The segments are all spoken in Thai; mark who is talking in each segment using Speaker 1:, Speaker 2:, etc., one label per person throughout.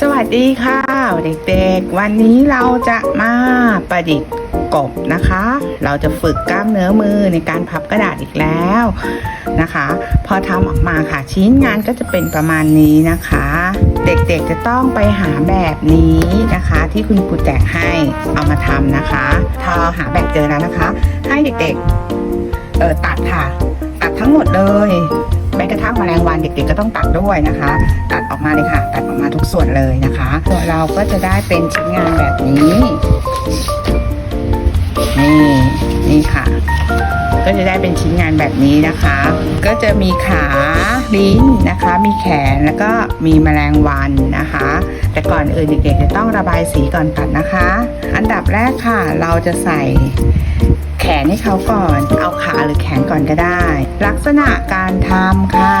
Speaker 1: สวัสดีค่ะเด็กๆ วันนี้เราจะมาประดิษฐ์กบนะคะ เราจะฝึกกล้ามเนื้อมือในการพับกระดาษอีกแล้วนะคะ พอทำออกมาค่ะชิ้นงานก็จะเป็นประมาณนี้นะคะ เด็กๆจะต้องไปหาแบบนี้นะคะ ที่คุณครูแจกให้เอามาทำนะคะถ้าหาแบบเจอแล้วนะคะ ให้เด็กๆเออตัดค่ะ ตัดทั้งหมดเลย แม้กระทั่งแมลงวันเด็กๆก็ต้องตัดด้วยนะคะ ตัดออกมาเลยค่ะ ตัดออกมาทุกส่วนเลยนะคะส่วนเราก็จะได้เป็นชิ้นงานแบบนี้ นี่นี่ค่ะ ก็จะได้เป็นชิ้นงานแบบนี้นะคะ ก็จะมีขาลิ้นนะคะ มีแขนแล้วก็มีแมลงวันนะคะ แต่ก่อนอื่นเด็กๆจะต้องระบายสีก่อนตัดนะคะ อันดับแรกค่ะ เราจะใส่ ขนให้เขาก่อน เอาขาหรือแขนก่อนก็ได้ ลักษณะการทำค่ะ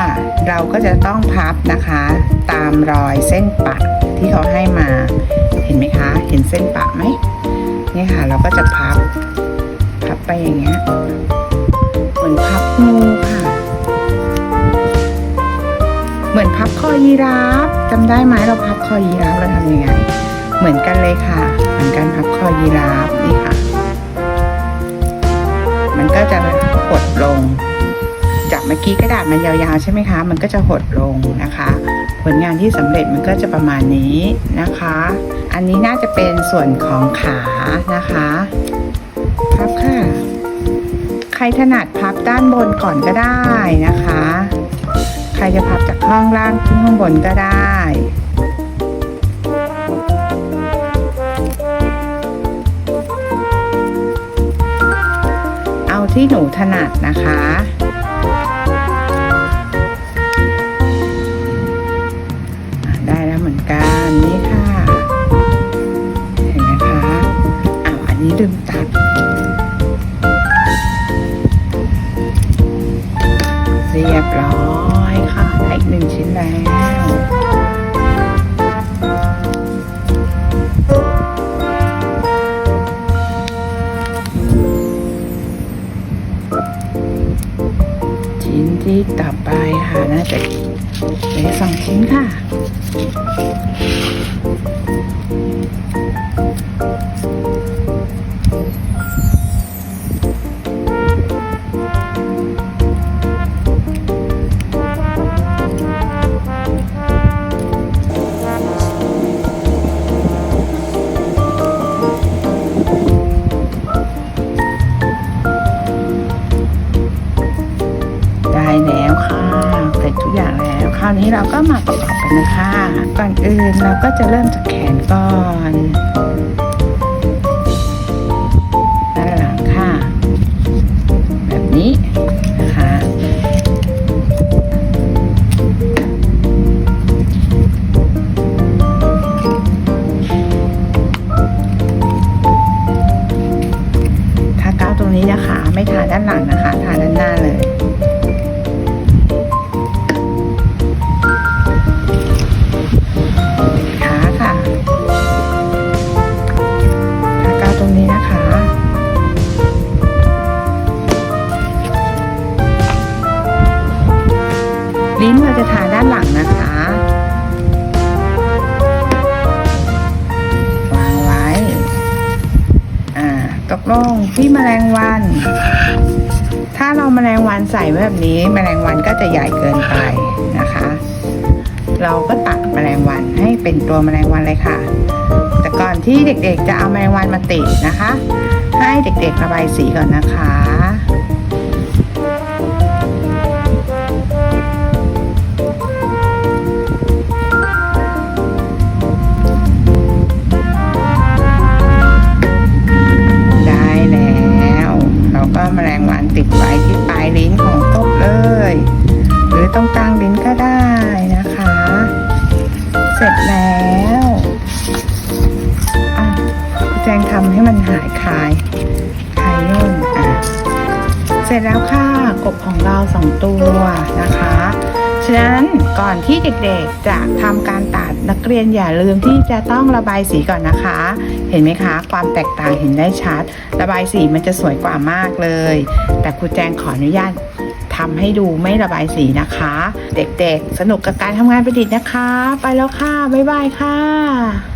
Speaker 1: เราก็จะต้องพับนะคะ ตามรอยเส้นปักที่เขาให้มา เห็นไหมคะ เห็นเส้นปักไหมนี่ค่ะ เราก็จะพับ พับไปอย่างเงี้ย เหมือนพับงูค่ะ เหมือนพับคอยีราฟจำได้ไหมเราพับคอยีราฟเราทำยังไง เหมือนกันเลยค่ะ เหมือนกันพับคอยีราฟนี่ค่ะ มันก็จะหดลง จากเมื่อกี้กระดาษมันยาวๆใช่ไหมคะ มันก็จะหดลงนะคะ ผลงานที่สำเร็จมันก็จะประมาณนี้นะคะ อันนี้น่าจะเป็นส่วนของขานะคะพับค่ะ ใครถนัดพับด้านบนก่อนก็ได้นะคะ ใครจะพับจากข้างล่างขึ้นข้างบนก็ได้ ที่หนูถนัดนะคะได้แล้วเหมือนกันนี่ค่ะ เห็นไหมคะอ้าวอันนี้ลืมตัดเรียบร้อยค่ะได้อีกหนึ่งชิ้นแล้ว ที่ต่อไปค่ะน่าจะเหลือสองชิ้นค่ะ นี้เราก็มาประกอบกันนะคะ ก่อนอื่นเราก็จะเริ่มจากแขนก่อน ลิ้นเราจะทาด้านหลังนะคะวางไว้อ่าตกลงที่แมลงวัน ถ้าเราแมลงวันใส่ไว้แบบนี้แมลงวันก็จะใหญ่เกินไปนะคะ เราก็ตัดแมลงวันให้เป็นตัวแมลงวันเลยค่ะ แต่ก่อนที่เด็กๆจะเอาแมลงวันมาติดนะคะ ให้เด็กๆระบายสีก่อนนะคะ เลย หรือตรงกลางลิ้นก็ได้นะคะ เสร็จแล้วคุณแจงทำให้มันหายคายคายย่นอะเสร็จแล้วค่ะกบของเราสองตัวนะคะฉะนั้นก่อนที่เด็กๆจะทำการตัดนักเรียนอย่าลืมที่จะต้องระบายสีก่อนนะคะ เห็นไหมคะ ความแตกต่างเห็นได้ชัด ระบายสีมันจะสวยกว่ามากเลย แต่ครูแจงขออนุญาต ทำให้ดูไม่ระบายสีนะคะ เด็กๆ สนุกกับการทำงานประดิษฐ์นะคะ ไปแล้วค่ะ บ๊ายบายค่ะ